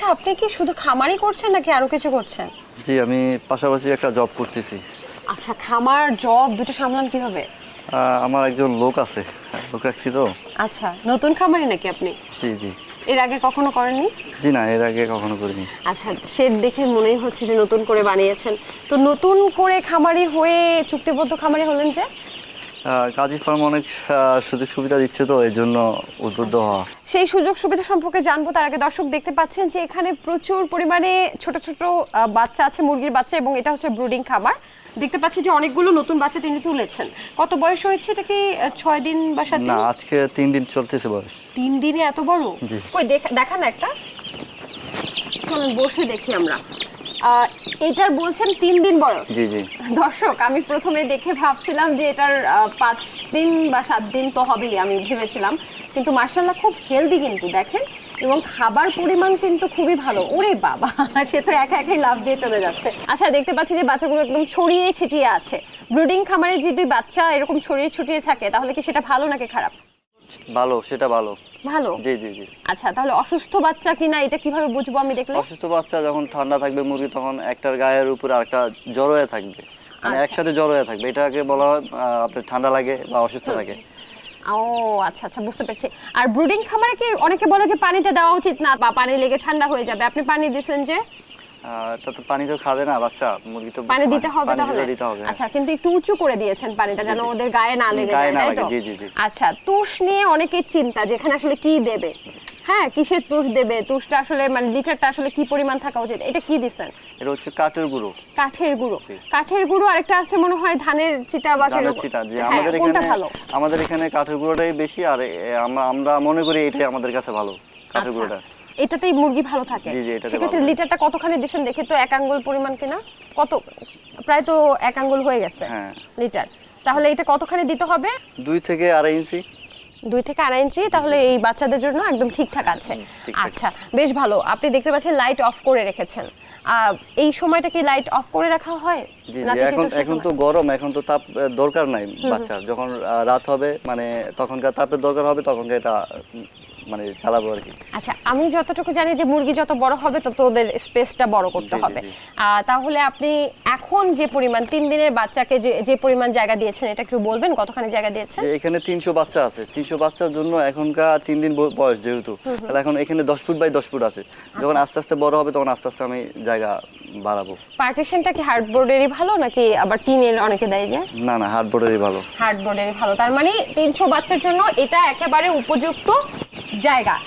আচ্ছা আপনি কি শুধু খামারই করছেন নাকি আরও কিছু করছেন? জি আমি পাশাপাশি একটা জব করতেছি। আচ্ছা খামার জব দুটো সামলান কীভাবে? আহ, আমার একজন লোক আছে লোক রাখছি তো। আচ্ছা নতুন খামারি নাকি আপনি? জি জি। এর আগে কখনো করেননি? জি না এর আগে কখনো করিনি। আচ্ছা শেড দেখে মনেই হচ্ছে যে নতুন করে বানিয়েছেন। তো নতুন করে খামারি হয়ে চুক্তিবদ্ধ খামারি হলেন যে? কাজী ফার্ম অনেক সুযোগ সুবিধা দিচ্ছে তো এই জন্য উদ্বুদ্ধ হওয়া। সেই সুযোগ সুবিধা সম্পর্কে জানব তার আগে দর্শক দেখতে পাচ্ছেন যে এখানে প্রচুর পরিমাণে ছোট ছোট বাচ্চা আছে মুরগির বাচ্চা এবং এটা হচ্ছে ব্রুডিং খাবার দেখতে পাচ্ছি যে অনেকগুলো নতুন বাচ্চা তিনি তুলেছেন। কত বয়স হয়েছে? এটা কি ছয় দিন বা সাত না দিন? আজকে তিন দিন চলতেছে বয়স। তিন দিনে এত বড়। কই দেখ- দেখান একটা। চলুন বসে দেখি আমরা। এটার বলছেন তিন দিন বয়স। জি জি। দর্শক আমি প্রথমে দেখে ভাবছিলাম যে এটার পাঁচ দিন বা সাত দিন তো হবেই আমি ভেবেছিলাম। কিন্তু মার্শাল্লাহ খুব হেলদি কিন্তু দেখেন। এবং খাবার পরিমাণ কিন্তু খুবই ভালো। ওরে বাবা সে তো একা একাই লাভ দিয়ে চলে যাচ্ছে। আচ্ছা দেখতে পাচ্ছি যে বাচ্চাগুলো একদম ছড়িয়ে ছিটিয়ে আছে। ব্রুডিং খামারে যদি বাচ্চা এরকম ছড়িয়ে ছড়িয়ে থাকে তাহলে কি সেটা ভালো নাকি খারাপ? ভালো সেটা ভালো। ভালো? জি জি জি। আচ্ছা তাহলে অসুস্থ বাচ্চা কিনা এটা কীভাবে বুঝব আমি দেখলে? অসুস্থ বাচ্চা যখন ঠান্ডা থাকবে মুরগি তখন একটার গায়ের উপরে আরেকটা জ্বর হয়ে থাকবে। মানে আচ্ছা। একসাথে জ্বর হয়ে থাকবে। এটাকে বলা হয় আপনার ঠান্ডা লাগে বা অসুস্থ থাকে। ও আচ্ছা আচ্ছা বুঝতে পারছি। আর ব্রুডিং খামারে কি অনেকে বলে যে পানিটা দেওয়া উচিত না বা পানি লেগে ঠান্ডা হয়ে যাবে? আপনি পানি দিছেন যে? এটা তো পানি তো খাবে না বাচ্চা। মুরগি তো পানি দিতে হবে তাহলে? দিতে হবে হ্যাঁ। আচ্ছা কিন্তু একটু উঁচু করে দিয়েছেন পানিটা যেন ওদের গায়ে না লেগে যায় তাই তো। আচ্ছা তুষ নিয়ে অনেকের চিন্তা যেখানে আসলে কি দেবে? হ্যাঁ কিসের তুষ দেবে? তুষটা আসলে মানে লিটারটা আসলে কি পরিমাণ থাকা উচিত? এটা কি দিচ্ছেন? এটা হচ্ছে কাঠের গুঁড়ো। কাঠের গুঁড়ো। কাঠের গুঁড়ো আরেকটা আছে মনে হয় ধানের চিটা বা ধানের চিটা যে হ্যাঁ, আমাদের এখানে আমাদের এখানে কাঠের গুঁড়োটাই বেশি আর আমরা আমরা মনে করি এটাই আমাদের কাছে ভালো কাঠের আচ্ছা। গুঁড়োটা। এটাতেই মুরগি ভালো থাকে? জি, জি, এটাতে সেক্ষেত্রে লিটারটা কতখানি দিচ্ছেন? দেখে তো এক আঙ্গুল পরিমাণ কিনা? কত প্রায় তো এক আঙ্গুল হয়ে গেছে হ্যাঁ। লিটার। তাহলে এটা কতখানি দিতে হবে? দুই থেকে আড়াই ইঞ্চি। দুই থেকে আড়াই ইঞ্চি তাহলে এই বাচ্চাদের জন্য একদম ঠিকঠাক আছে। আচ্ছা বেশ ভালো। আপনি দেখতে পাচ্ছেন লাইট অফ করে রেখেছেন। আহ, এই সময়টা কি লাইট অফ করে রাখা হয়? এখন এখন তো গরম এখন তো তাপ দরকার নাই বাচ্চার। যখন রাত হবে মানে তখনকার তাপের দরকার হবে তখন এটা মানে চালাবো আর কি। আচ্ছা আমি যতটুকু জানি যে মুরগি যত বড় হবে তত ওদের স্পেসটা বড় করতে হবে। তাহলে আপনি এখন যে পরিমাণ তিন দিনের বাচ্চাকে যে যে পরিমাণ জায়গা দিয়েছেন এটা একটু বলবেন কতখানি জায়গা দিয়েছেন? এখানে তিনশো বাচ্চা আছে। তিনশো বাচ্চার জন্য এখনকার তিন দিন বয়স যেহেতু। তাহলে এখন এখানে দশ ফুট বাই দশ ফুট আছে। যখন আচ্ছা। আস্তে আস্তে বড় হবে তখন আস্তে আস্তে আমি জায়গা বাড়াবো। পার্টিশনটা কি হার্ডবোর্ডেরই ভালো নাকি আবার টিনের অনেকে দেয় যে? না না হার্ডবোর্ডেরই ভালো। হার্ডবোর্ডেরই ভালো। তার মানে তিনশো বাচ্চার জন্য এটা একেবারে উপযুক্ত জায়গা